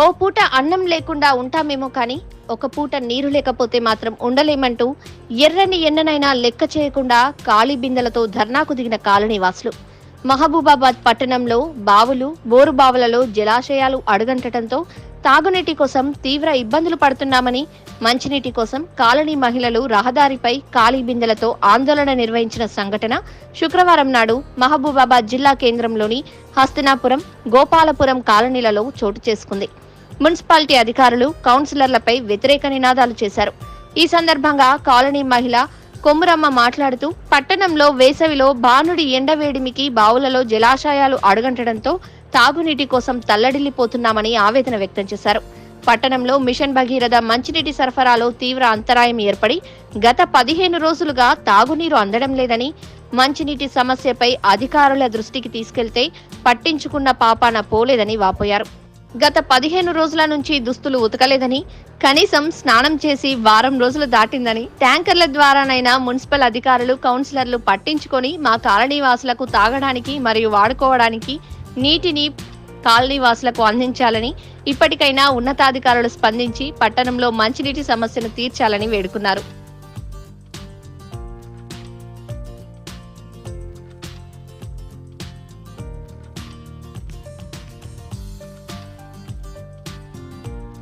ఓ పూట అన్నం లేకుండా ఉంటామేమో కానీ ఒక పూట నీరు లేకపోతే మాత్రం ఉండలేమంటూ ఎర్రని ఎన్ననైనా లెక్క చేయకుండా ఖాళీ బిందెలతో ధర్నాకు దిగిన కాలనీవాసులు మహబూబాబాద్ పట్టణంలో బావులు బోరు బావులలో జలాశయాలు అడుగంటడంతో తాగునీటి కోసం తీవ్ర ఇబ్బందులు పడుతున్నామని మంచినీటి కోసం కాలనీ మహిళలు రహదారిపై ఖాళీ బిందెలతో ఆందోళన నిర్వహించిన సంఘటన శుక్రవారం నాడు మహబూబాబాద్ జిల్లా కేంద్రంలోని హస్తినాపురం గోపాలపురం కాలనీలలో చోటు చేసుకుంది. మున్సిపాలిటీ అధికారులు కౌన్సిలర్లపై వ్యతిరేక నినాదాలు చేశారు. ఈ సందర్భంగా కాలనీ మహిళ కొమ్మురమ్మ మాట్లాడుతూ పట్టణంలో వేసవిలో బానుడి ఎండవేడిమికి బావులలో జలాశయాలు అడుగంటడంతో తాగునీటి కోసం తల్లడిల్లిపోతున్నామని ఆవేదన వ్యక్తం చేశారు. పట్టణంలో మిషన్ భగీరథ మంచినీటి సరఫరాలో తీవ్ర అంతరాయం ఏర్పడి గత పదిహేను రోజులుగా తాగునీరు అందడం లేదని మంచినీటి సమస్యపై అధికారుల దృష్టికి తీసుకెళ్తే పట్టించుకున్న పాపాన పోలేదని వాపోయారు. గత పదిహేను రోజుల నుంచి దుస్తులు ఉతకలేదని కనీసం స్నానం చేసి వారం రోజులు దాటిందని ట్యాంకర్ల ద్వారానైనా మున్సిపల్ అధికారులు కౌన్సిలర్లు పట్టించుకొని మా కాలనీవాసులకు తాగడానికి మరియు వాడుకోవడానికి నీటిని కాలనీవాసులకు అందించాలని ఇప్పటికైనా ఉన్నతాధికారులు స్పందించి పట్టణంలో మంచినీటి సమస్యను తీర్చాలని వేడుకున్నారు.